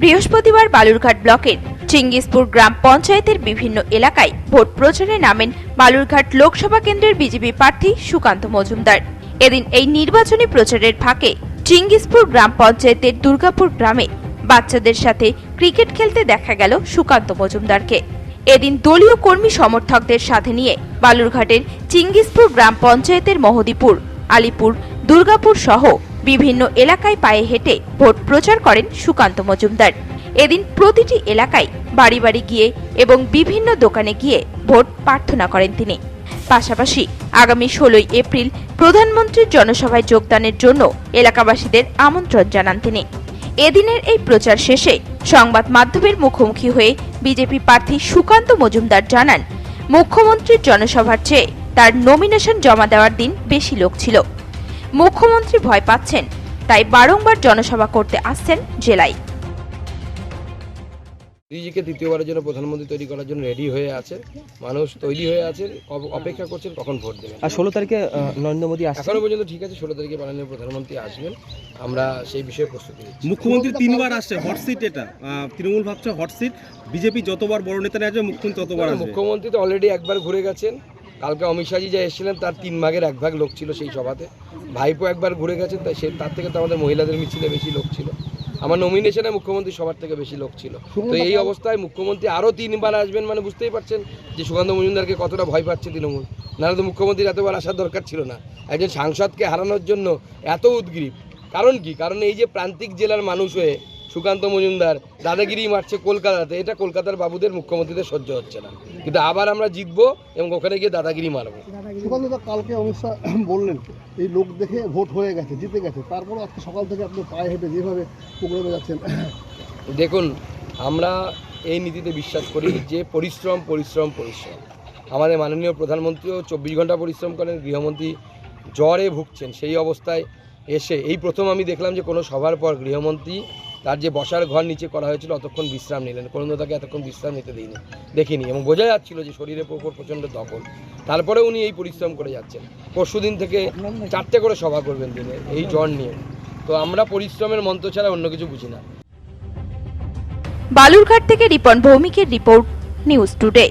বৃহস্পতিবার বালুরঘাট ব্লকের চিঙ্গিসপুর গ্রাম পঞ্চায়েতের বিভিন্ন এলাকায় ভোট প্রচারে নামেন বালুরঘাট লোকসভা কেন্দ্রের বিজেপি প্রার্থী সুকান্ত মজুমদার। এদিন এই নির্বাচনী প্রচারের ফাঁকে চিঙ্গিসপুর গ্রাম পঞ্চায়েতের দুর্গাপুর গ্রামে বাচ্চাদের সাথে ক্রিকেট খেলতে দেখা গেল সুকান্ত মজুমদারকে। এদিন দলীয় কর্মী সমর্থকদের সাথে নিয়ে বালুরঘাটের চিঙ্গিসপুর গ্রাম পঞ্চায়েতের মহদীপুর, আলিপুর, দুর্গাপুর সহ বিভিন্ন এলাকায় পায়ে হেঁটে ভোট প্রচার করেন সুকান্ত মজুমদার। এদিন প্রতিটি এলাকায় বাড়ি বাড়ি গিয়ে এবং বিভিন্ন দোকানে গিয়ে ভোট প্রার্থনা করেন তিনি। পাশাপাশি আগামী ষোলোই এপ্রিল প্রধানমন্ত্রীর জনসভায় যোগদানের জন্য এলাকাবাসীদের আমন্ত্রণ জানান তিনি। এদিনের এই প্রচার শেষে সংবাদ মাধ্যমের মুখোমুখি হয়ে বিজেপি প্রার্থী সুকান্ত মজুমদার জানান, মুখ্যমন্ত্রীর জনসভার চেয়ে তার নমিনেশন জমা দেওয়ার দিন বেশি লোক ছিল। মুখ্যমন্ত্রী ভয় পাচ্ছেন তাই বারংবার জনসভা করতে আসছেন জেলায়। নিজেকে দ্বিতীয়বারের জন্য প্রধানমন্ত্রী তৈরি করার জন্য রেডি হয়ে আছে। মানুষ তৈরি হয়ে আছে অপেক্ষা করছেন কখন ভোট দেবেন। আর ষোলো তারিখে নরেন্দ্র মোদী আসছে এখনও পর্যন্ত ঠিক আছে ষোলো তারিখে মাননীয় প্রধানমন্ত্রী আসবেন। আমরা সেই বিষয়ে প্রস্তুতি মুখ্যমন্ত্রী তিনবার আসছে হট সিট এটা। আহ, তৃণমূল ভাবছে হট সিট বিজেপি যতবার বড় নেতা আসবে মুখ্যমন্ত্রী ততবার মুখ্যমন্ত্রী তো অলরেডি একবার ঘুরে গেছেন। কালকে অমিত শাহজি যা এসেছিলেন তার তিন ভাগের এক ভাগ লোক ছিল সেই সভাতে। ভাইপো একবার ঘুরে গেছেন তাই সে তার থেকে তো আমাদের মহিলাদের মিছিলে বেশি লোক ছিল। আমার নমিনেশনে মুখ্যমন্ত্রী সবার থেকে বেশি লোক ছিল। তো এই অবস্থায় মুখ্যমন্ত্রী আরও তিনবার আসবেন মানে বুঝতেই পারছেন যে সুকান্ত মজুমদারকে কতটা ভয় পাচ্ছে তৃণমূল। নাহলে তো মুখ্যমন্ত্রীর এতবার আসার দরকার ছিল না। একজন সাংসদকে হারানোর জন্য এত উদ্গ্রীব। কারণ কি? কারণ এই যে প্রান্তিক জেলার মানুষ হয়ে সুকান্ত মজুমদার দাদাগিরি মারছে কলকাতাতে। এটা কলকাতার বাবুদের মুখ্যমন্ত্রীদের সহ্য হচ্ছে না। কিন্তু আবার আমরা জিতবো এবং ওখানে গিয়ে দাদাগিরি মারবো। সুকান্তদা কালকে অমিত শাহ বললেন এই লোক দেখে ভোট হয়ে গেছে জিতে গেছে। তারপর আজকে সকাল থেকে আপনি পায়ে হেঁটে যেভাবে প্রোগ্রামে যাচ্ছেন দেখুন আমরা এই নীতিতে বিশ্বাস করি যে পরিশ্রম পরিশ্রম পরিশ্রম। আমাদের মাননীয় প্রধানমন্ত্রীও চব্বিশ ঘণ্টা পরিশ্রম করেন গৃহমন্ত্রী জ্বরে ভুগছেন। সেই অবস্থায় এসে এই প্রথম আমি দেখলাম যে কোনো সভার পর গৃহমন্ত্রী তার যে বসার ঘর নিচে করা হয়েছিল, অতক্ষণ বিশ্রাম নিলেন। কোনো তাকে এতক্ষণ বিশ্রাম নিতে দিইনি দেখিনি। এবং বোঝা যাচ্ছিল যে শরীরের উপর প্রচণ্ড দখল। তারপরে উনি এই পরিশ্রম করে যাচ্ছেন। পরশু দিন থেকে চারটে করে সভা করবেন দিনে, এই জ্বর নিয়ে। তো আমরা পরিশ্রমের মন্ত্র ছাড়া অন্য কিছু বুঝি না। বালুরঘাট থেকে রিপন ভৌমিকের রিপোর্ট, নিউজ টুডে।